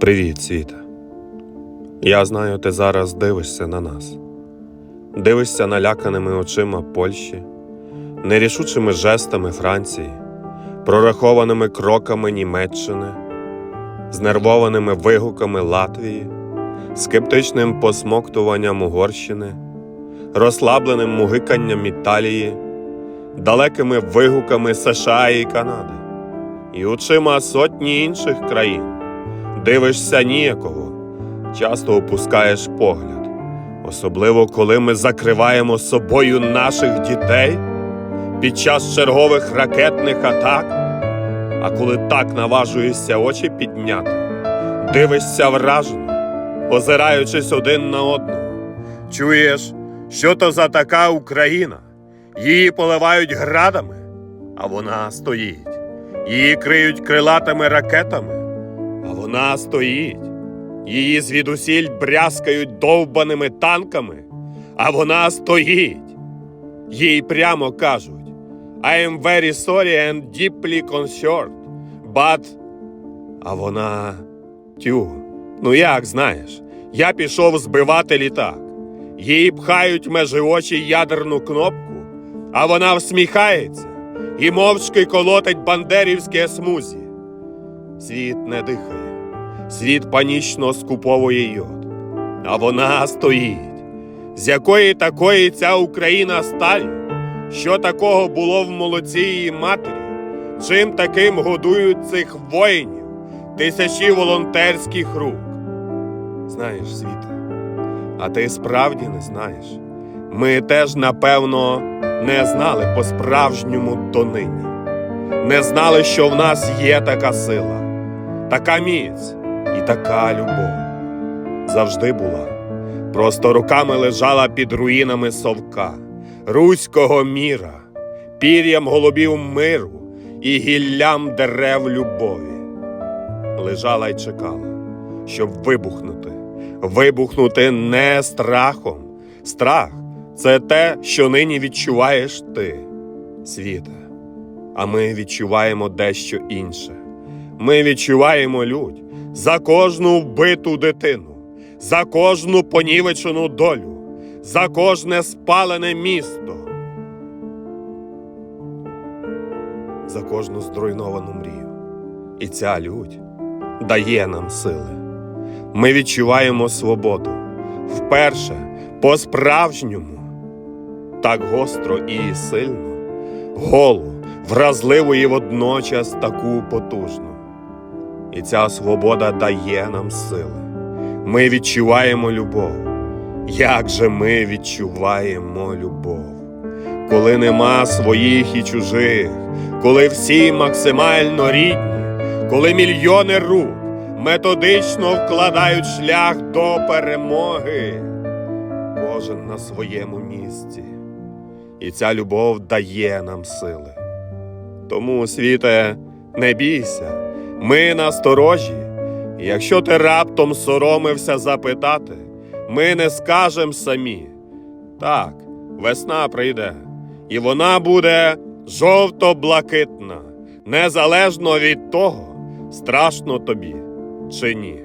Привіт, світа. Я знаю, ти зараз дивишся на нас. Дивишся наляканими очима Польщі, нерішучими жестами Франції, прорахованими кроками Німеччини, знервованими вигуками Латвії, скептичним посмоктуванням Угорщини, розслабленим мугиканням Італії, далекими вигуками США і Канади, і очима сотні інших країн дивишся ніякого, часто опускаєш погляд, особливо коли ми закриваємо собою наших дітей під час чергових ракетних атак. А коли так наважуєшся очі підняти, дивишся вражено, озираючись один на одного, чуєш, що то за така Україна, її поливають градами, а вона стоїть, її криють крилатими ракетами. Вона стоїть. Її звідусіль брязкають довбаними танками, а вона стоїть. Їй прямо кажуть I am very sorry and deeply concerned, but... А вона тю. Ну як знаєш, я пішов збивати літак. Їй пхають межи очі ядерну кнопку, а вона всміхається і мовчки колотить бандерівське смузі. Світ не дихає, світ панічно скуповує йод. А вона стоїть. З якої такої ця Україна сталі? Що такого було в молоці її матері? Чим таким годують цих воїнів, тисячі волонтерських рук? Знаєш, світа, а ти справді не знаєш. Ми теж, напевно, не знали по-справжньому донині. Не знали, що в нас є така сила така міць і така любов завжди була. Просто руками лежала під руїнами совка, руського міра, пір'ям голубів миру і гіллям дерев любові. Лежала й чекала, щоб вибухнути, вибухнути не страхом. Страх це те, що нині відчуваєш ти, світа. А ми відчуваємо дещо інше. Ми відчуваємо лють за кожну вбиту дитину, за кожну понівечену долю, за кожне спалене місто, за кожну зруйновану мрію. І ця лють дає нам сили. Ми відчуваємо свободу вперше, по-справжньому, так гостро і сильно, голу, вразливу і водночас таку потужну. І ця свобода дає нам сили. Ми відчуваємо любов. Як же ми відчуваємо любов, коли нема своїх і чужих, коли всі максимально рідні, коли мільйони рук методично вкладають шлях до перемоги, кожен на своєму місці. І ця любов дає нам сили. Тому, світе, не бійся. Ми насторожі, якщо ти раптом соромився запитати, ми не скажем самі. Так, весна прийде, і вона буде жовто-блакитна, незалежно від того, страшно тобі чи ні.